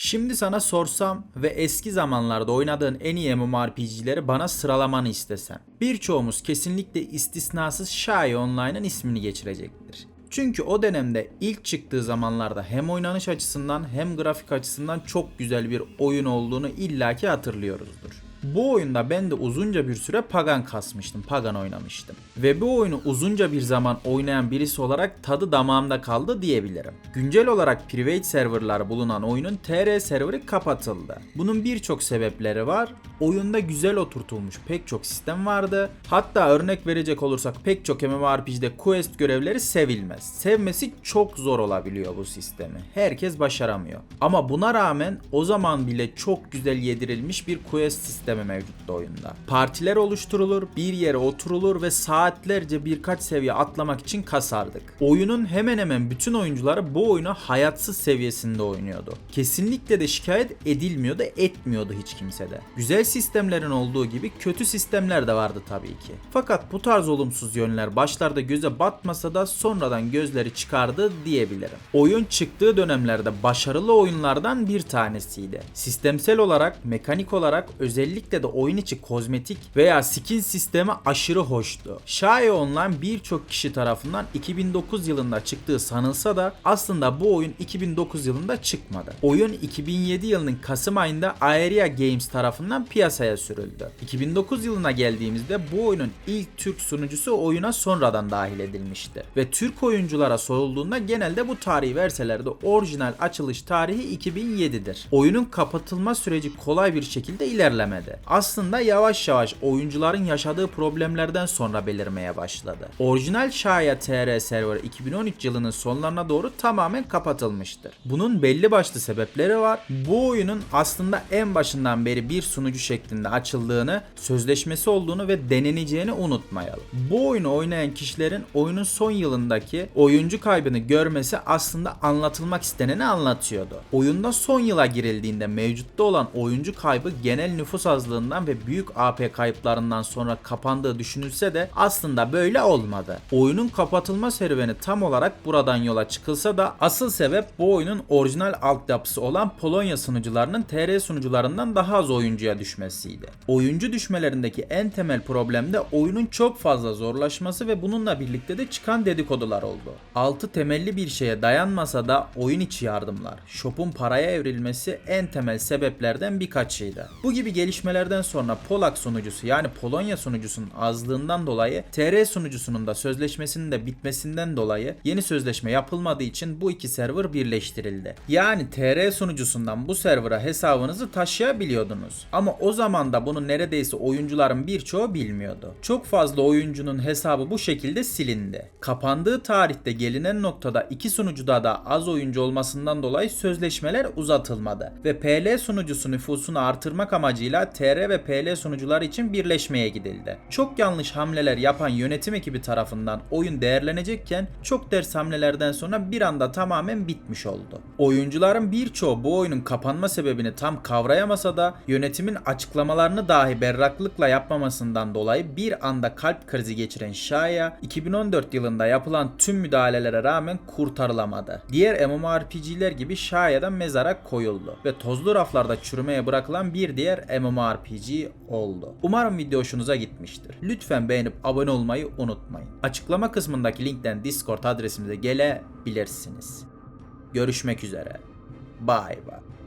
Şimdi sana sorsam ve eski zamanlarda oynadığın en iyi MMORPG'leri bana sıralamanı istesem. Birçoğumuz kesinlikle istisnasız Shy Online'ın ismini geçirecektir. Çünkü o dönemde ilk çıktığı zamanlarda hem oynanış açısından hem grafik açısından çok güzel bir oyun olduğunu illaki hatırlıyoruzdur. Bu oyunda ben de uzunca bir süre Pagan kasmıştım, Pagan oynamıştım. Ve bu oyunu uzunca bir zaman oynayan birisi olarak tadı damağımda kaldı diyebilirim. Güncel olarak private serverlar bulunan oyunun TR serveri kapatıldı. Bunun birçok sebepleri var. Oyunda güzel oturtulmuş pek çok sistem vardı. Hatta örnek verecek olursak pek çok MMORPG'de quest görevleri sevilmez. Sevmesi çok zor olabiliyor bu sistemi. Herkes başaramıyor. Ama buna rağmen o zaman bile çok güzel yedirilmiş bir quest sistemi mevcuttu oyunda. Partiler oluşturulur, bir yere oturulur ve saatlerce birkaç seviye atlamak için kasardık. Oyunun hemen hemen bütün oyuncuları bu oyunu hayatsız seviyesinde oynuyordu. Kesinlikle de şikayet edilmiyordu, etmiyordu hiç kimse de. Güzel sistemlerin olduğu gibi kötü sistemler de vardı tabii ki. Fakat bu tarz olumsuz yönler başlarda göze batmasa da sonradan gözleri çıkardı diyebilirim. Oyun çıktığı dönemlerde başarılı oyunlardan bir tanesiydi. Sistemsel olarak, mekanik olarak özellikle de oyun içi kozmetik veya skin sistemi aşırı hoştu. Shy Online birçok kişi tarafından 2009 yılında çıktığı sanılsa da aslında bu oyun 2009 yılında çıkmadı. Oyun 2007 yılının Kasım ayında Aeria Games tarafından piyasaya sürüldü. 2009 yılına geldiğimizde bu oyunun ilk Türk sunucusu oyuna sonradan dahil edilmişti. Ve Türk oyunculara sorulduğunda genelde bu tarihi verseler de orijinal açılış tarihi 2007'dir. Oyunun kapatılma süreci kolay bir şekilde ilerlemedi. Aslında yavaş yavaş oyuncuların yaşadığı problemlerden sonra belirmeye başladı. Orijinal Şaya TR server 2013 yılının sonlarına doğru tamamen kapatılmıştır. Bunun belli başlı sebepleri var. Bu oyunun aslında en başından beri bir sunucu şeklinde açıldığını, sözleşmesi olduğunu ve deneneceğini unutmayalım. Bu oyunu oynayan kişilerin oyunun son yılındaki oyuncu kaybını görmesi aslında anlatılmak isteneni anlatıyordu. Oyunda son yıla girildiğinde mevcutta olan oyuncu kaybı genel nüfus azlığından ve büyük AP kayıplarından sonra kapandığı düşünülse de aslında böyle olmadı. Oyunun kapatılma serüveni tam olarak buradan yola çıkılsa da asıl sebep bu oyunun orijinal altyapısı olan Polonya sunucularının TR sunucularından daha az oyuncuya düşmesiydi. Oyuncu düşmelerindeki en temel problem de oyunun çok fazla zorlaşması ve bununla birlikte de çıkan dedikodular oldu. Altı temelli bir şeye dayanmasa da oyun içi yardımlar, shop'un paraya evrilmesi en temel sebeplerden birkaçıydı. Bu gibi gelişmelerden sonra Polak sunucusu yani Polonya sunucusunun azlığından dolayı TR sunucusunun da sözleşmesinin de bitmesinden dolayı yeni sözleşme yapılmadığı için bu iki server birleştirildi. Yani TR sunucusundan bu server'a hesabınızı taşıyabiliyordunuz. Ama o zaman da bunu neredeyse oyuncuların birçoğu bilmiyordu. Çok fazla oyuncunun hesabı bu şekilde silindi. Kapandığı tarihte gelinen noktada iki sunucuda da az oyuncu olmasından dolayı sözleşmeler uzatılmadı ve PL sunucusu nüfusunu artırmak amacıyla TR ve PL sunucular için birleşmeye gidildi. Çok yanlış hamleler yapan yönetim ekibi tarafından oyun değerlenecekken çok ders hamlelerden sonra bir anda tamamen bitmiş oldu. Oyuncuların birçoğu bu oyunun kapanma sebebini tam kavrayamasa da yönetimin açıklamalarını dahi berraklıkla yapmamasından dolayı bir anda kalp krizi geçiren Shaya 2014 yılında yapılan tüm müdahalelere rağmen kurtarılamadı. Diğer MMORPG'ler gibi Shaya'da mezara koyuldu ve tozlu raflarda çürümeye bırakılan bir diğer MMORPG oldu. Umarım video hoşunuza gitmiştir. Lütfen beğenip abone olmayı unutmayın. Açıklama kısmındaki linkten Discord adresimize gelebilirsiniz. Görüşmek üzere. Bye bye.